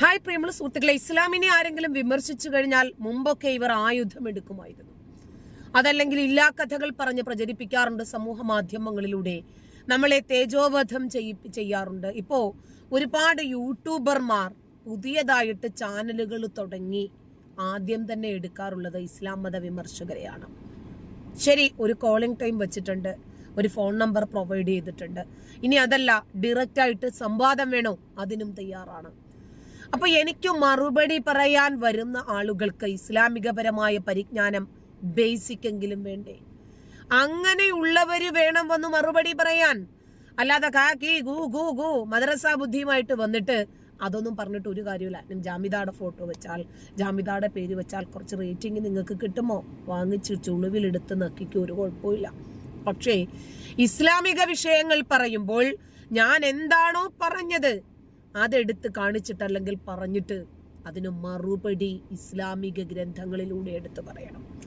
Hi പ്രിയമുള്ള സുഹൃത്തുക്കളെ ഇസ്ലാമിനെ ആരെങ്കിലും വിമർശിച്ചു കഴിഞ്ഞാൽ മുമ്പൊക്കെ ഇവർ ആയുധം എടുക്കുമായിരുന്നു അതല്ലെങ്കിൽ ഇല്ലാ കഥകൾ പറഞ്ഞ് പ്രചരിപ്പിക്കാറുണ്ട് സമൂഹ മാധ്യമങ്ങളിലൂടെ. നമ്മളെ തേജോവധം ചെയ്യി- ചെയ്യാറുണ്ട്. ഇപ്പോ ഒരുപാട് യൂട്യൂബർമാർ പുതിയതായിട്ട് ചാനലുകൾ തുടങ്ങി ആദ്യം തന്നെ എടുക്കാറുള്ളത് ഇസ്ലാം മത വിമർശകരെയാണ്. ശരി ഒരു കോളിംഗ് ടൈം വെച്ചിട്ടുണ്ട് ഒരു ഫോൺ നമ്പർ പ്രൊവൈഡ് ചെയ്തിട്ടുണ്ട്. ഇനി അതല്ല ഡയറക്റ്റ് ആയിട്ട് സംവാദം വേണോ? അതിനും തയ്യാറാണ്. അപ്പൊ എനിക്ക് മറുപടി പറയാൻ വരുന്ന ആളുകൾക്ക് ഇസ്ലാമികപരമായ പരിജ്ഞാനം ബേസിക് എങ്കിലും വേണ്ടേ? അങ്ങനെയുള്ളവര് വേണം വന്ന് മറുപടി പറയാൻ. അല്ലാതെ കാക്കി ഗു ഗു ഗു മദ്രസ ബുദ്ധിയുമായിട്ട് വന്നിട്ട് അതൊന്നും പറഞ്ഞിട്ട് ഒരു കാര്യമില്ല ഞാൻ ജാമിദയുടെ ഫോട്ടോ വെച്ചാൽ ജാമിതയുടെ പേര് വെച്ചാൽ കുറച്ച് റേറ്റിംഗ് നിങ്ങൾക്ക് കിട്ടുമോ? വാങ്ങിച്ച് ചുളിവിലെടുത്ത് നക്കിക്ക് ഒരു കുഴപ്പമില്ല പക്ഷേ ഇസ്ലാമിക വിഷയങ്ങൾ പറയുമ്പോൾ ഞാൻ എന്താണോ പറഞ്ഞത് അതെടുത്ത് കാണിച്ചിട്ട് അല്ലെങ്കിൽ പറഞ്ഞിട്ട് അതിന് മറുപടി ഇസ്ലാമിക ഗ്രന്ഥങ്ങളിലൂടെ എടുത്തു പറയണം.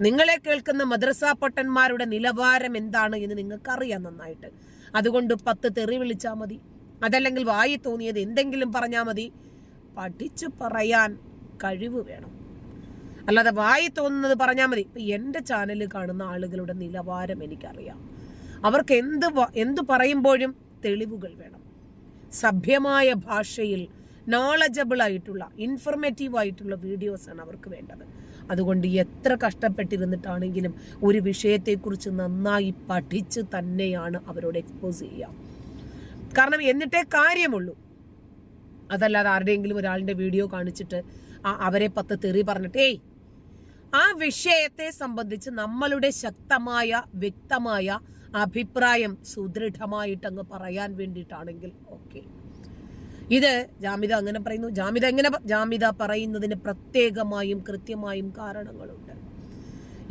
നിങ്ങളെ കേൾക്കുന്ന മദ്രസ പൊട്ടന്മാരുടെ നിലവാരം എന്താണ് എന്ന് നിങ്ങൾക്കറിയാം നന്നായിട്ട്. അതുകൊണ്ട് പത്ത് തെറി വിളിച്ചാൽ മതി. അതല്ലെങ്കിൽ വായി തോന്നിയത് എന്തെങ്കിലും പറഞ്ഞാൽ മതി. പഠിച്ചു പറയാൻ കഴിവ് വേണം. അല്ലാതെ വായി തോന്നുന്നത് പറഞ്ഞാൽ മതി. ഇപ്പം എന്റെ ചാനൽ കാണുന്ന ആളുകളുടെ നിലവാരം എനിക്കറിയാം. അവർക്ക് എന്ത് എന്ത് പറയുമ്പോഴും തെളിവുകൾ വേണം. സഭ്യമായ ഭാഷയിൽ നോളജബിൾ ആയിട്ടുള്ള ഇൻഫർമേറ്റീവ് ആയിട്ടുള്ള വീഡിയോസ് ആണ് അവർക്ക് വേണ്ടത്. അതുകൊണ്ട് എത്ര കഷ്ടപ്പെട്ടിരുന്നിട്ടാണെങ്കിലും ഒരു വിഷയത്തെക്കുറിച്ച് നന്നായി പഠിച്ച് തന്നെയാണ് അവരോട് എക്സ്പോസ് ചെയ്യുക. കാരണം എന്നിട്ടേ കാര്യമുള്ളൂ. അതല്ലാതെ ആരുടെയെങ്കിലും ഒരാളിന്റെ വീഡിയോ കാണിച്ചിട്ട് അവരെ പത്ത് തെറി പറഞ്ഞിട്ട് ഏയ് ആ വിഷയത്തെ സംബന്ധിച്ച് നമ്മളുടെ ശക്തമായ വ്യക്തമായ അഭിപ്രായം സുദൃഢമായിട്ട് അങ്ങ് പറയാൻ വേണ്ടിയിട്ടാണെങ്കിൽ ഓക്കെ. ഇത് ജാമിത അങ്ങനെ പറയുന്നു. ജാമിത എങ്ങനെ ജാമിത പറയുന്നതിന് പ്രത്യേകമായും കൃത്യമായും കാരണങ്ങളുണ്ട്.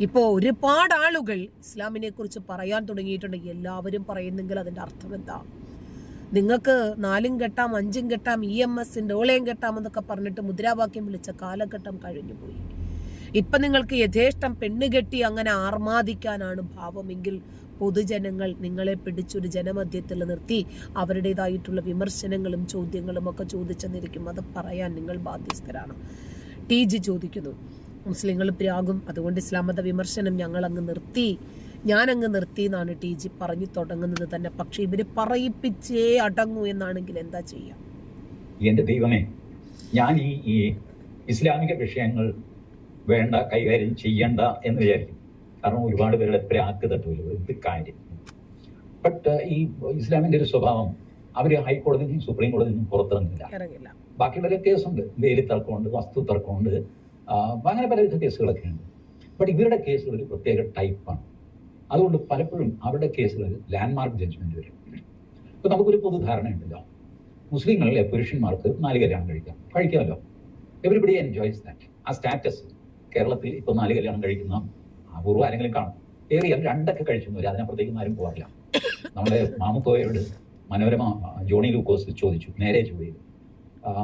ഇപ്പോൾ ഒരുപാട് ആളുകൾ ഇസ്ലാമിനെ കുറിച്ച് പറയാൻ തുടങ്ങിയിട്ടുണ്ട്. എല്ലാവരും പറയുന്നെങ്കിൽ അതിന്റെ അർത്ഥം എന്താ? നിങ്ങൾക്ക് നാലും കെട്ടാം അഞ്ചും കെട്ടാം ഇ എം എസിന്റെ ഓളയും കെട്ടാം എന്നൊക്കെ പറഞ്ഞിട്ട് മുദ്രാവാക്യം വിളിച്ച കാലഘട്ടം കഴിഞ്ഞുപോയി. ഇപ്പൊ നിങ്ങൾക്ക് യഥേഷ്ടം പെണ്ണ് കെട്ടി അങ്ങനെ ആർമാദിക്കാനാണ് ഭാവമെങ്കിൽ പൊതുജനങ്ങൾ നിങ്ങളെ പിടിച്ചൊരു ജനമധ്യത്തിൽ നിർത്തി അവരുടേതായിട്ടുള്ള വിമർശനങ്ങളും ചോദ്യങ്ങളും ഒക്കെ ചോദിച്ചെന്നിരിക്കും. അത് പറയാൻ നിങ്ങൾ ബാധ്യസ്ഥരാണ്. ടി ജി ചോദിക്കുന്നു. മുസ്ലിങ്ങൾ പ്രാകും അതുകൊണ്ട് ഇസ്ലാം മത വിമർശനം ഞങ്ങൾ അങ്ങ് നിർത്തി. ഞാൻ അങ്ങ് നിർത്തി എന്നാണ് ടി ജി പറഞ്ഞു തുടങ്ങുന്നത് തന്നെ. പക്ഷെ ഇവർ പറയിപ്പിച്ചേ അടങ്ങൂ എന്നാണെങ്കിൽ എന്താ ചെയ്യാം? എന്റെ ദൈവമേ ഞാൻ ഈ ഇസ്ലാമിക വിഷയങ്ങൾ വേണ്ട കൈകാര്യം ചെയ്യണ്ട എന്ന് വിചാരിക്കും. കാരണം ഒരുപാട് പേരുടെ പ്രാക്ക് തട്ടുമല്ലോ. എന്ത് കാര്യം. ബട്ട് ഈ ഇസ്ലാമിന്റെ ഒരു സ്വഭാവം അവർ ഹൈക്കോടതിയിൽ നിന്നും സുപ്രീം കോടതിയിൽ നിന്നും പുറത്തിറങ്ങില്ല ബാക്കിയുള്ള കേസുണ്ട്. വേലി തർക്കമുണ്ട് വസ്തു തർക്കമുണ്ട് അങ്ങനെ പലവിധ കേസുകളൊക്കെ ഉണ്ട്. ബട്ട് ഇവരുടെ കേസുകൾ ഒരു പ്രത്യേക ടൈപ്പാണ്. അതുകൊണ്ട് പലപ്പോഴും അവരുടെ കേസുകൾ ലാൻഡ്മാർക്ക് ജഡ്ജ്മെന്റ് വരും. ഇപ്പൊ നമുക്കൊരു പൊതുധാരണ ഉണ്ടല്ലോ മുസ്ലിങ്ങളിലെ പുരുഷന്മാർക്ക് നാല് കല്യാണം കഴിക്കാം. കഴിക്കാമല്ലോ. എവരിബഡി എൻജോയ്സ് ദാറ്റ് ആ സ്റ്റാറ്റസ് കേരളത്തിൽ ഇപ്പൊ നാല് കല്യാണം കഴിക്കുന്ന അപൂർവ ആരെങ്കിലും കാണും. ഏറിയാൽ രണ്ടൊക്കെ കഴിച്ചു വരും. അതിനപ്പുറത്തേക്ക് ആരും പോകാറില്ല. നമ്മുടെ മാമുക്കോയോട് മനോരമ ജോണി ലൂക്കോസ് ചോദിച്ചു നേരെ ചോദിച്ചു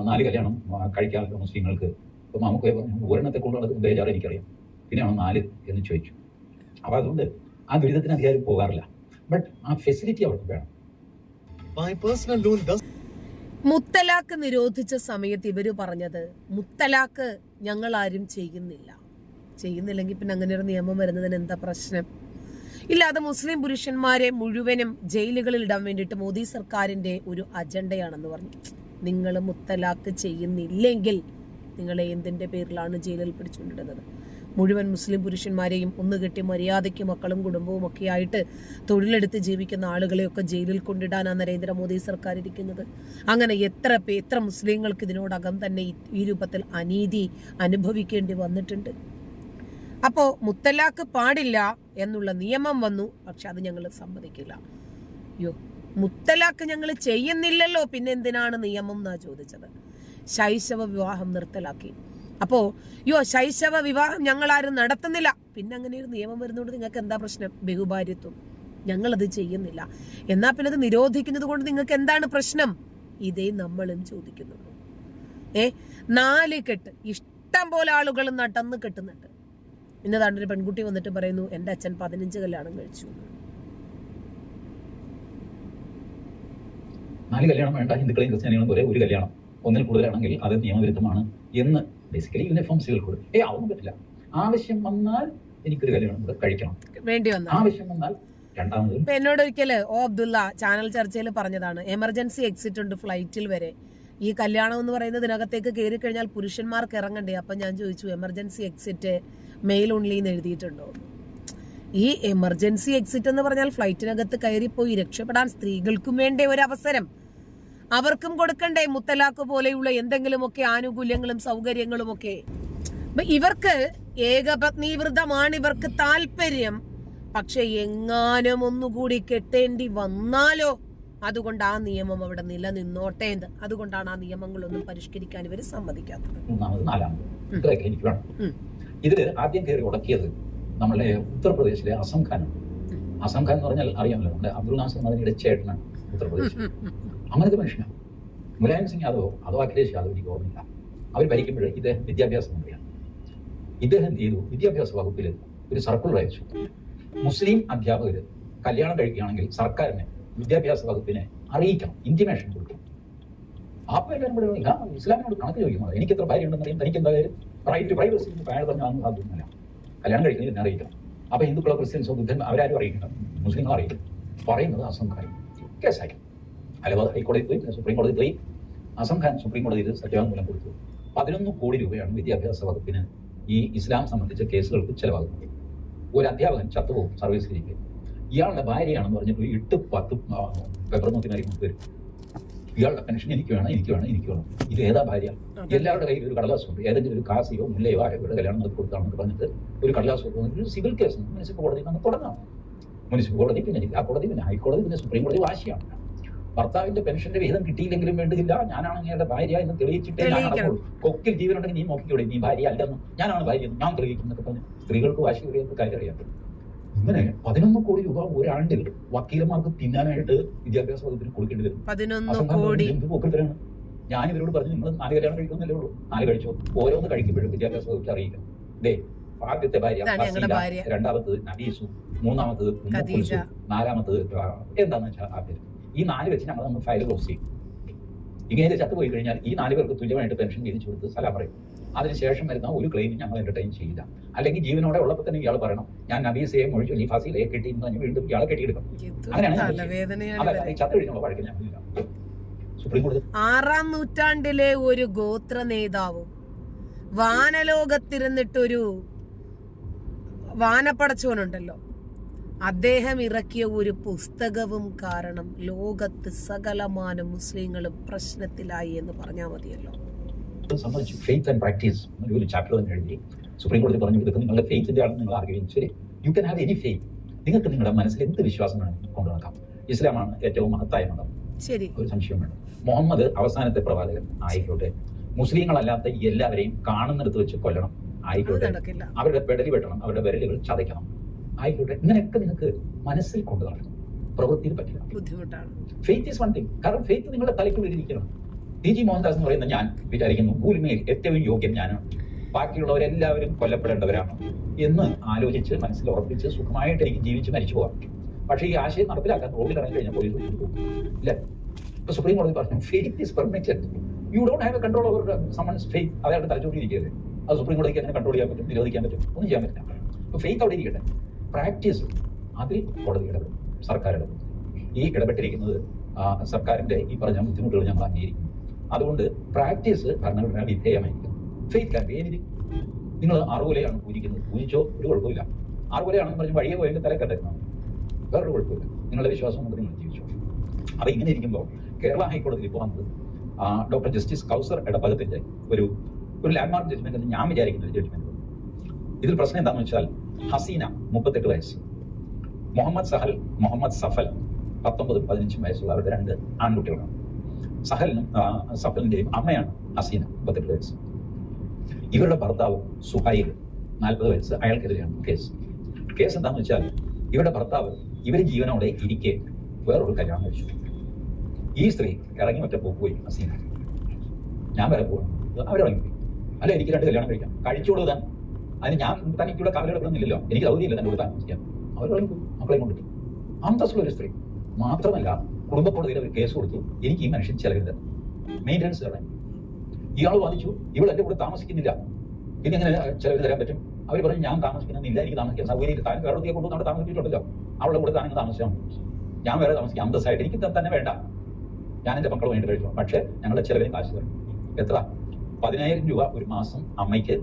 നാല് കല്യാണം കഴിക്കാറില്ല മുസ്ലിങ്ങൾക്ക് ഇപ്പൊ മാമുക്കോയെ പറഞ്ഞു ഒരെണ്ണത്തെ കൊണ്ടുള്ള നടക്കുന്ന ബേജാറ് എനിക്കറിയാം. പിന്നെയാണ് നാല് എന്ന് ചോദിച്ചു. അപ്പൊ അതുകൊണ്ട് ആ ദുരിതത്തിന് അധികാരം പോകാറില്ല. ബട്ട് ആ ഫെസിലിറ്റി അവർക്ക് വേണം. മുത്തലാക്ക് നിരോധിച്ച സമയത്ത് ഇവർ പറഞ്ഞത് മുത്തലാക്ക് ഞങ്ങൾ ആരും ചെയ്യുന്നില്ല. ചെയ്യുന്നില്ലെങ്കിൽ പിന്നെ അങ്ങനെ ഒരു നിയമം വരുന്നതിന് എന്താ പ്രശ്നം? ഇല്ലാതെ മുസ്ലിം പുരുഷന്മാരെ മുഴുവനും ജയിലുകളിൽ ഇടാൻ വേണ്ടിയിട്ട് മോദി സർക്കാരിന്റെ ഒരു അജണ്ടയാണെന്ന് പറഞ്ഞു. നിങ്ങൾ മുത്തലാക്ക് ചെയ്യുന്നില്ലെങ്കിൽ നിങ്ങളെ എന്തിന്റെ പേരിലാണ് ജയിലിൽ പിടിച്ചുകൊണ്ടിടുന്നത്? മുഴുവൻ മുസ്ലിം പുരുഷന്മാരെയും ഒന്ന് കെട്ടി മര്യാദയ്ക്ക് മക്കളും കുടുംബവും ഒക്കെ ആയിട്ട് തൊഴിലെടുത്ത് ജീവിക്കുന്ന ആളുകളെയൊക്കെ ജയിലിൽ കൊണ്ടിടാനാണ് നരേന്ദ്രമോദി സർക്കാർ ഇരിക്കുന്നത്. അങ്ങനെ എത്ര എത്ര മുസ്ലിങ്ങൾക്ക് ഇതിനോടകം തന്നെ ഈ രൂപത്തിൽ അനീതി അനുഭവിക്കേണ്ടി വന്നിട്ടുണ്ട്. അപ്പോ മുത്തലാക്ക് പാടില്ല എന്നുള്ള നിയമം വന്നു. പക്ഷെ അത് ഞങ്ങൾ സമ്മതിക്കില്ല. അയ്യോ മുത്തലാക്ക് ഞങ്ങൾ ചെയ്യുന്നില്ലല്ലോ പിന്നെ എന്തിനാണ് നിയമം എന്നാ ചോദിച്ചത്? ശൈശവ വിവാഹം നിർത്തലാക്കി. അപ്പോ അയ്യോ ശൈശവ വിവാഹം ഞങ്ങൾ ആരും നടത്തുന്നില്ല. പിന്നെ അങ്ങനെ ഒരു നിയമം വരുന്നതുകൊണ്ട് നിങ്ങൾക്ക് എന്താ പ്രശ്നം? ബഹുഭാര്യത്വം. ഞങ്ങളത് ചെയ്യുന്നില്ല. എന്നാ പിന്നെ അത് നിരോധിക്കുന്നത് കൊണ്ട് നിങ്ങൾക്ക് എന്താണ് പ്രശ്നം? ഇതേ നമ്മളും ചോദിക്കുന്നുള്ളൂ. ഏ നാല് കെട്ട്. ഇഷ്ടം പോലെ ആളുകൾ നടന്ന് കെട്ടുന്നുണ്ട്. ഇന്നതാണ്ട് ഒരു പെൺകുട്ടി വന്നിട്ട് പറയുന്നു എന്റെ അച്ഛൻ പതിനഞ്ച് കല്യാണം കഴിച്ചു. നാല് കല്യാണം വേണ്ട ഹിന്ദുക്കളെയും ക്രിസ്ത്യാനികളും പോലെ ഒരു കല്യാണം. ഒന്നിൽ കൂടുതലാണെങ്കിൽ അത് നിയമവിരുദ്ധമാണ് എന്ന് ബേസിക്കലി യൂണിഫോം സിവിൽ കോഡ് ഏ അതൊന്നും പറ്റില്ല. ആവശ്യം വന്നാൽ എനിക്കൊരു കല്യാണം കൂടെ കഴിക്കണം. വേണ്ടി വന്നു. ആവശ്യം വന്നാൽ രണ്ടാമത് എന്നോട് ഒരിക്കൽ ഓ അബ്ദുള്ള ചാനൽ ചർച്ചയിൽ പറഞ്ഞതാണ് എമർജൻസി എക്സിറ്റ് ഉണ്ട് ഫ്ലൈറ്റിൽ വരെ. ഈ കല്യാണം എന്ന് പറയുന്നത് ഇതിനകത്തേക്ക് കയറി കഴിഞ്ഞാൽ പുരുഷന്മാർക്ക് ഇറങ്ങണ്ടേ? അപ്പൊ ഞാൻ ചോദിച്ചു എമർജൻസി എക്സിറ്റ് മെയിൽ ഓൺലി എന്ന് എഴുതിയിട്ടുണ്ടോ? ഈ എമർജൻസി എക്സിറ്റ് എന്ന് പറഞ്ഞാൽ ഫ്ലൈറ്റിനകത്ത് കയറിപ്പോയി രക്ഷപ്പെടാൻ സ്ത്രീകൾക്കും വേണ്ടേ ഒരു അവസരം അവർക്കും കൊടുക്കണ്ടേ മുത്തലാഖ് പോലെയുള്ള എന്തെങ്കിലുമൊക്കെ ആനുകൂല്യങ്ങളും സൗകര്യങ്ങളും ഒക്കെ ഇവർക്ക് ഏകപത്നി വ്രതമാണ് ഇവർക്ക് താല്പര്യം പക്ഷെ എങ്ങാനും ഒന്നുകൂടി കെട്ടേണ്ടി വന്നാലോ? അതുകൊണ്ട് ആ നിയമം അവിടെ നിലനിന്നോട്ടെ എന്ന്. അതുകൊണ്ടാണ് ആ നിയമങ്ങളൊന്നും പരിഷ്കരിക്കാൻ ഇവർ സമ്മതിക്കാത്തത്. ഇതിൽ ആദ്യം കയറി ഉടക്കിയത് നമ്മളെ ഉത്തർപ്രദേശിലെ അസം ഖാനാണ്. അസം ഖാൻ എന്ന് പറഞ്ഞാൽ അറിയാമല്ലോ നമ്മുടെ അബ്ദുൽ നാസർ മദനിയുടെ ചേട്ടനാണ് ഉത്തർപ്രദേശ് അങ്ങനത്തെ മനുഷ്യനാണ്. മുലായം സിംഗ് യാദവോ അതോ അഖിലേഷ് യാദവ് എനിക്ക് ഓർമ്മയില്ല. അവർ ഭരിക്കുമ്പോൾ ഇദ്ദേഹം വിദ്യാഭ്യാസ മന്ത്രിയാണ്. ഇദ്ദേഹം ചെയ്തു? വിദ്യാഭ്യാസ വകുപ്പിൽ ഒരു സർക്കുലർ അയച്ചു മുസ്ലിം അധ്യാപകർ കല്യാണം കഴിക്കുകയാണെങ്കിൽ സർക്കാരിനെ വിദ്യാഭ്യാസ വകുപ്പിനെ അറിയിക്കണം ഇന്റിമേഷൻ കൊടുക്കണം. അപ്പൊ എല്ലാവരും കൂടെ ഇല്ല ഇസ്ലാമിനോട് കണക്ക് ചോദിക്കുന്നത് എനിക്ക് എത്ര ഭാര്യ ഉണ്ടെന്ന് അറിയാം? തനിക്ക് എന്താ കാര്യം റൈറ്റ് പ്രൈവസി അയാൾ പറഞ്ഞാൽ അന്ന് സാധ്യമല്ല കല്യാണം കഴിക്കുന്നത് എന്നെ അറിയിക്കണം. അപ്പൊ ഹിന്ദുക്കളോ ക്രിസ്ത്യൻസോ ബുദ്ധൻ അവരാരും അറിയിക്കണം മുസ്ലിങ്ങൾ അറിയിക്കണം പറയുന്നത് അസം ഖാൻ. കേസായി. അലഹാബാദ് ഹൈക്കോടതി പോയി സുപ്രീം കോടതി പോയി. അസം ഖാൻ സുപ്രീം കോടതിയിൽ സത്യവാങ്മൂലം കൊടുത്തു. പതിനൊന്ന് കോടി രൂപയാണ് വിദ്യാഭ്യാസ വകുപ്പിന് ഈ ഇസ്ലാം സംബന്ധിച്ച കേസുകൾക്ക് ചെലവാകുന്നത്. ഒരു അധ്യാപകൻ ചത്തുപോകും സർവീസിലേക്ക് ഇയാളുടെ ഭാര്യയാണെന്ന് പറഞ്ഞിട്ട് എട്ട് പത്ത് പേപ്പർ നോക്കി നൽകി വരും ഇയാളുടെ പെൻഷൻ എനിക്ക് വേണം എനിക്ക് വേണം എനിക്ക് വേണം. ഇത് ഏതാ ഭാര്യ? എല്ലാവരുടെ കയ്യിൽ ഒരു കടലാസ് ഉണ്ട് ഏതെങ്കിലും ഒരു കാസിയോ മുല്ലയോ ആരുടെ കല്യാണം നടത്തി കൊടുത്താണെന്ന് പറഞ്ഞിട്ട് ഒരു കടലാസ് കൊടുത്തു ഒരു സിവിൽ കേസ് മുനിസിപ്പൽ കോടതി നിന്ന് തുടങ്ങാം മുനിസിപ്പൽ കോടതി പിന്നെ ജില്ലാ കോടതി പിന്നെ ഹൈക്കോടതി പിന്നെ സുപ്രീം കോടതി വാശിയാണ്. ഭർത്താവിന്റെ പെൻഷന്റെ വിഹിതം കിട്ടിയില്ലെങ്കിലും വേണ്ടില്ല ഞാനാണ് ഇയാളുടെ ഭാര്യ എന്ന് തെളിയിച്ചിട്ടേ ഞാൻ നടക്കുള്ളൂ. കൊക്കിൽ ജീവനുണ്ടെങ്കിൽ നീ നോക്കിക്കൂടെ? നീ ഭാര്യ അല്ലെന്ന്. ഞാനാണ് ഭാര്യ എന്ന്. ഞാൻ തെളിയിക്കുന്നൊക്കെ പറഞ്ഞു സ്ത്രീകൾക്ക് വാശി കുറയുന്ന കാര്യം അറിയാം. ഇങ്ങനെ പതിനൊന്ന് കോടി രൂപ ഒരാണ്ടിൽ വക്കീലന്മാർക്ക് തിന്നാനായിട്ട് വിദ്യാഭ്യാസ വകുപ്പിന് കൊടുക്കേണ്ടി വരും. പതിനൊന്ന് കോടി. ഞാൻ ഇവരോട് പറഞ്ഞു നിങ്ങൾ നാല് കല്യാണം കഴിക്കുന്നല്ലേ ഉള്ളൂ. നാല് കഴിച്ചോ? ഓരോന്ന് കഴിക്കുമ്പോഴും വിദ്യാഭ്യാസ വകുപ്പ് അറിയില്ല. ദേ ആദ്യത്തെ ഭാര്യ ഭാര്യ. രണ്ടാമത്തത് നബീസു മൂന്നാമത്തത് നാലാമത്തത് എന്താന്ന് വെച്ചാൽ ആ പേര് ഈ നാല് വെച്ച് ഞങ്ങൾ നമ്മൾ ഫയൽ ക്ലോസ് ചെയ്യും. ഇങ്ങനെ ചത്തുപോയി കഴിഞ്ഞാൽ ഈ നാല് പേർക്ക് തുല്യമായിട്ട് പെൻഷൻ തിരിച്ചു കൊടുത്ത് സലാം പറയും. അതിനുശേഷം വരുന്ന ഒരു ക്ലെയിം ഞങ്ങൾ എന്റർടൈൻ ചെയ്യില്ല. അല്ലെങ്കിൽ ജീവനോടെ ഉള്ളപ്പോൾ തന്നെ ഇയാൾ പറയണം ഞാൻ നബീസയെ മൊഴിച്ചു ഈ ഫസീലയെ കെട്ടി എന്ന് പറഞ്ഞ് വീണ്ടും ഇയാളെ കെട്ടിയെടുക്കും അങ്ങനെയാണ് കഴിഞ്ഞുള്ള വഴക്ക് ഞങ്ങളില്ല സുപ്രീം കോടതി ആറാം നൂറ്റാണ്ടിലെ ഒരു ഗോത്ര നേതാവും വാനലോകത്തിരുന്നിട്ടൊരു വാനപ്പടച്ചോനുണ്ടല്ലോ അദ്ദേഹം ഇറക്കിയ ഒരു പുസ്തകവും കാരണം ലോകത്ത് സകലമാനം മുസ്ലിങ്ങളും പ്രശ്നത്തിലായി എന്ന് പറഞ്ഞാൽ മതിയല്ലോ. സംബന്ധിച്ചു ഫെയ്ത്ത് ആൻഡ് പ്രാക്ടീസ് ഒരു ചാപ്റ്റർ തന്നെ എഴുതി. സുപ്രീം കോടതി പറഞ്ഞു ഇതൊക്കെ നിങ്ങളുടെ ഫെയ്ത്തിന്റെ ആണെന്ന് നിങ്ങൾ ആർഗ്യം ശരി. You can have any faith നിങ്ങൾക്ക് നിങ്ങളുടെ മനസ്സിൽ എന്ത് വിശ്വാസം വേണമെങ്കിലും കൊണ്ടു നടക്കാം ഇസ്ലാമാണ് ഏറ്റവും മഹത്തായ മതം. ശരി. ഒരു സംശയം വേണം മുഹമ്മദ് അവസാനത്തെ പ്രവാചകൻ ആയിക്കോട്ടെ. മുസ്ലിങ്ങളല്ലാത്ത എല്ലാവരെയും കാണുന്നിടത്ത് വെച്ച് കൊല്ലണം. ആയിക്കോട്ടെ. അവരുടെ പെടലി വെട്ടണം. അവരുടെ വിരലുകൾ ചതയ്ക്കണം. ആയിക്കോട്ടെ. ഇങ്ങനെയൊക്കെ നിങ്ങൾക്ക് മനസ്സിൽ കൊണ്ടു നടക്കണം പ്രവൃത്തിയിൽ പറ്റില്ല. ഫെയ്ത്ത് ഈസ് വൺ തിങ് കാരണം ഫെയ്ത്ത് നിങ്ങളുടെ തലയ്ക്കുള്ളിൽ ഇരിക്കണം. ടി മോഹൻദാസ് എന്ന് പറയുന്ന ഞാൻ വിചാരിക്കുന്നു. ഭൂമിയിൽ ഏറ്റവും യോഗ്യൻ ഞാനാണ്. ബാക്കിയുള്ളവരെല്ലാവരും കൊല്ലപ്പെടേണ്ടവരാണ്. എന്ന് ആലോചിച്ച് മനസ്സിൽ ഉറപ്പിച്ച് സുഖമായിട്ട് എനിക്ക് ജീവിച്ച് മരിച്ചു പോകാം. പക്ഷേ ഈ ആശയം നടപ്പിലാക്കാൻ റോഡിൽ ഇറങ്ങി കഴിഞ്ഞാൽ പോലീസ് പോകും. ഇല്ല? ഇപ്പൊ സുപ്രീം കോടതി പറഞ്ഞു faith is permitted you don't have a control over someone's faith അയാളുടെ തലച്ചോട്ടിരിക്കരുത് അത് സുപ്രീം കോടതിക്ക് അങ്ങനെ കൺട്രോൾ ചെയ്യാൻ പറ്റും നിരോധിക്കാൻ പറ്റും ഒന്നും ചെയ്യാൻ പറ്റില്ല. അപ്പൊ ഫെയ്ത്ത് അവിടെ ഇരിക്കട്ടെ. പ്രാക്ടീസ് അതിൽ കോടതി ഇടപെടും സർക്കാർ ഇടപെടും ഈ ഇടപെട്ടിരിക്കുന്നത് സർക്കാരിന്റെ ഈ പറഞ്ഞ ബുദ്ധിമുട്ടുകൾ ഞങ്ങൾ അംഗീകരിക്കുന്നു. അതുകൊണ്ട് പ്രാക്ടീസ് ഭരണഘടന വിധേയമായിരിക്കും. ഫെയ്ത്ത് ക്യാൻ ഏനി നിങ്ങൾ ആറുകൊലയാണ് പൂജിക്കുന്നത്. പൂജിച്ചോ ഒരു കുഴപ്പമില്ല ആറുകൊലയാണെന്ന് പറഞ്ഞ് വഴിയെ പോയെങ്കിൽ തല കെട്ടരുന്നു വേറൊരു കുഴപ്പമില്ല നിങ്ങളുടെ വിശ്വാസം കൊണ്ട് നിങ്ങൾ ജീവിച്ചു. അപ്പൊ ഇങ്ങനെ ഇരിക്കുമ്പോൾ കേരള ഹൈക്കോടതിയിൽ ഇപ്പോൾ വന്നത് ഡോക്ടർ ജസ്റ്റിസ് കൗസർ ഇടപകത്തിന്റെ ഒരു ഒരു ലാൻഡ്മാർക്ക് ജഡ്ജ്മെന്റ് എന്ന് ഞാൻ വിചാരിക്കുന്ന ഒരു ജഡ്ജ്മെന്റ് ഇതിൽ പ്രശ്നം എന്താണെന്ന് വെച്ചാൽ ഹസീന മുപ്പത്തെട്ട് വയസ്സ് മുഹമ്മദ് സഹൽ മുഹമ്മദ് സഫൽ പത്തൊമ്പതും പതിനഞ്ചും വയസ്സുള്ള അവരുടെ രണ്ട് ആൺകുട്ടികളാണ്. സഹലിനും സഫലിന്റെയും അമ്മയാണ് ഹസീന മുപ്പത്തെട്ട് വയസ്സ്. ഇവരുടെ ഭർത്താവ് സുഹൈൽ നാൽപ്പത് വയസ്സ്. അയാൾക്കെതിരെയാണ് കേസ്. കേസ് എന്താണെന്ന് വെച്ചാൽ ഇവരുടെ ഭർത്താവ് ഇവർ ജീവനോടെ ഇരിക്കെ വേറൊരു കല്യാണം കഴിച്ചു. ഈ സ്ത്രീ ഇറങ്ങി മറ്റേ പോയി ഹസീന ഞാൻ വരെ പോകണം അവരിറങ്ങി അല്ല എനിക്ക് രണ്ട് കല്യാണം കഴിക്കാം. കഴിച്ചോളൂ താൻ അതിന് ഞാൻ തനിക്കിവിടെ കാലഘട്ടപ്പെടുന്നില്ലല്ലോ എനിക്ക് സൗകര്യമില്ല തന്നെ കൊടുത്താൽ ചെയ്യാം. അവരിറങ്ങി പോയി. മക്കളെ കൊണ്ടിട്ട് അന്തസ്സുള്ള ഒരു സ്ത്രീ. മാത്രമല്ല കുടുംബ കോടതിയിൽ ഒരു കേസ് കൊടുത്തു. എനിക്ക് ഈ മനുഷ്യൻ ചെലവില്ല. മെയിന്റനൻസ് തരാൻ ഇയാൾ വാദിച്ചു ഇവൾ എന്റെ കൂടെ താമസിക്കുന്നില്ല. പിന്നെ എങ്ങനെ ചിലവ് തരാൻ പറ്റും? അവർ പറഞ്ഞു ഞാൻ താമസിക്കുന്നില്ല എനിക്ക് താമസിക്കാൻ സൗകര്യം താൻ കേരളത്തിൽ കൊണ്ടുവന്ന് അവിടെ താമസിച്ചിട്ടുണ്ടല്ലോ അവളുടെ കൂടെ താനും താമസിച്ചാൽ ഞാൻ വേറെ താമസിക്കാം. അന്തസ്സായിട്ട് എനിക്ക് തന്നെ വേണ്ട. ഞാൻ എന്റെ മക്കൾ വേണ്ടി കഴിച്ചു പക്ഷേ ഞങ്ങളുടെ ചിലവിന് കാശ് തരും എത്ര? പതിനായിരം രൂപ ഒരു മാസം അമ്മയ്ക്ക്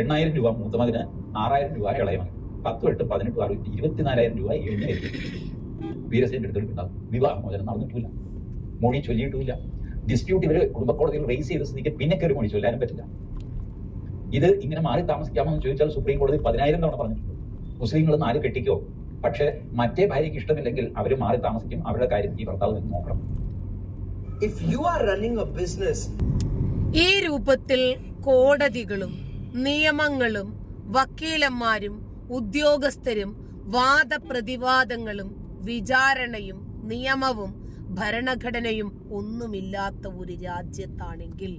എണ്ണായിരം രൂപ മൂത്ത മകന് ആറായിരം രൂപ ഇളയമകൻ പത്ത് എട്ട് പതിനെട്ട് അറുപത്തി ഇരുപത്തിനാലായിരം രൂപ എണ്ണയായിരിക്കും വീരസേന്റെ അടുത്തെടുക്കുണ്ടാവും വിവാഹ മോചനം നടന്നിട്ടില്ല മൊഴി ചൊല്ലിയിട്ടില്ല ഡിസ്പ്യൂട്ട് ഇവർ കുടുംബക്കോടതിയിൽ റേസ് ചെയ്ത സ്ഥിതിക്ക് പിന്നെ കയറി മൊഴി ചൊല്ലാനും പറ്റില്ല. ഇത് ഇങ്ങനെ മാറി താമസിക്കാമെന്ന് ചോദിച്ചാൽ സുപ്രീം കോടതി പതിനായിരം തവണ പറഞ്ഞിട്ടുണ്ട്. മുസ്ലിങ്ങൾ നാല് കെട്ടിക്കോ? പക്ഷേ മറ്റേ ഭാര്യയ്ക്ക് ഇഷ്ടമില്ലെങ്കിൽ അവർ മാറി താമസിക്കും. അവരുടെ കാര്യം ഈ ഭർത്താവ് നിന്ന് നോക്കണം. If you are running a business ഈ രൂപത്തിൽ കോടതികളും നിയമങ്ങളും വക്കീലന്മാരും ഉദ്യോഗസ്ഥരും വാദപ്രതിവാദങ്ങളും വിചാരണയും നിയമവും ഭരണഘടനയും ഒന്നുമില്ലാത്ത ഒരു രാജ്യത്താണെങ്കിൽ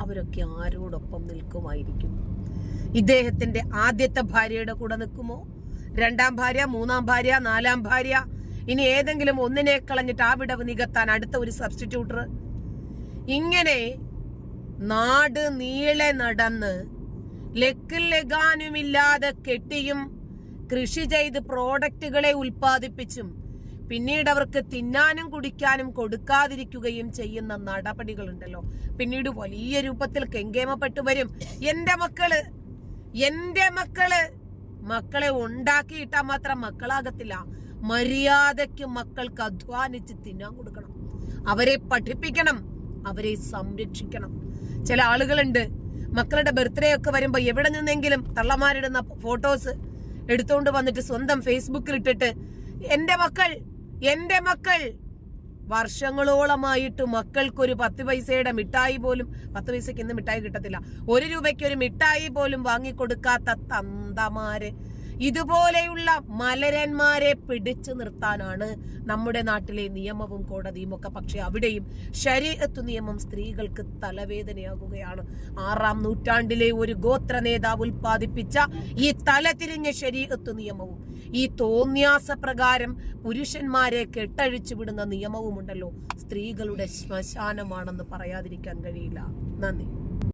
അവരൊക്കെ ആരോടൊപ്പം നിൽക്കുമായിരിക്കും. ഇദ്ദേഹത്തിന്റെ ആദ്യത്തെ ഭാര്യയുടെ കൂടെ നിൽക്കുമോ? രണ്ടാം ഭാര്യ മൂന്നാം ഭാര്യ നാലാം ഭാര്യ? ഇനി ഏതെങ്കിലും ഒന്നിനെ കളഞ്ഞിട്ട് ആ വിടവ് നികത്താൻ അടുത്ത ഒരു സബ്സ്റ്റിറ്റ്യൂട്ടർ ഇങ്ങനെ നാട് നീളെ നടന്ന് ലക്കിൽ കെട്ടിയും കൃഷി ചെയ്ത് പ്രോഡക്റ്റുകളെ ഉൽപ്പാദിപ്പിച്ചും പിന്നീട് അവർക്ക് തിന്നാനും കുടിക്കാനും കൊടുക്കാതിരിക്കുകയും ചെയ്യുന്ന നടപടികളുണ്ടല്ലോ. പിന്നീട് വലിയ രൂപത്തിൽ കെങ്കേമപ്പെട്ടു വരും. എന്റെ മക്കൾ എന്റെ മക്കൾ മക്കളെ ഉണ്ടാക്കിയിട്ടാ മാത്രം മക്കളാകത്തില്ല. മര്യാദയ്ക്ക് മക്കൾക്ക് അധ്വാനിച്ച് തിന്നാൻ കൊടുക്കണം. അവരെ പഠിപ്പിക്കണം. അവരെ സംരക്ഷിക്കണം. ചില ആളുകളുണ്ട് മക്കളുടെ ബർത്ത്ഡേ ഒക്കെ വരുമ്പോ എവിടെ നിന്നെങ്കിലും തള്ളമാരിടുന്ന ഫോട്ടോസ് എടുത്തുകൊണ്ട് വന്നിട്ട് സ്വന്തം ഫേസ്ബുക്കിൽ ഇട്ടിട്ട് എന്റെ മക്കൾ എന്റെ മക്കൾ. വർഷങ്ങളോളമായിട്ട് മക്കൾക്കൊരു പത്ത് പൈസയുടെ മിഠായി പോലും പത്ത് പൈസക്ക് ഇന്ന് മിഠായി കിട്ടത്തില്ല. ഒരു രൂപയ്ക്ക് ഒരു മിഠായി പോലും വാങ്ങിക്കൊടുക്കാത്ത തന്തമാര്. ഇതുപോലെയുള്ള മലരന്മാരെ പിടിച്ചു നിർത്താനാണ് നമ്മുടെ നാട്ടിലെ നിയമവും കോടതിയും ഒക്കെ. പക്ഷെ അവിടെയും ശരീരത്തു നിയമം സ്ത്രീകൾക്ക് തലവേദനയാകുകയാണ്. ആറാം നൂറ്റാണ്ടിലെ ഒരു ഗോത്ര നേതാവ് ഉൽപ്പാദിപ്പിച്ച ഈ തലതിരിഞ്ഞ ശരീരത്തു നിയമവും ഈ തോന്യാസ പ്രകാരം പുരുഷന്മാരെ കെട്ടഴിച്ചു വിടുന്ന നിയമവുമുണ്ടല്ലോ. സ്ത്രീകളുടെ ശ്മശാനമാണെന്ന് പറയാതിരിക്കാൻ കഴിയില്ല. നന്ദി.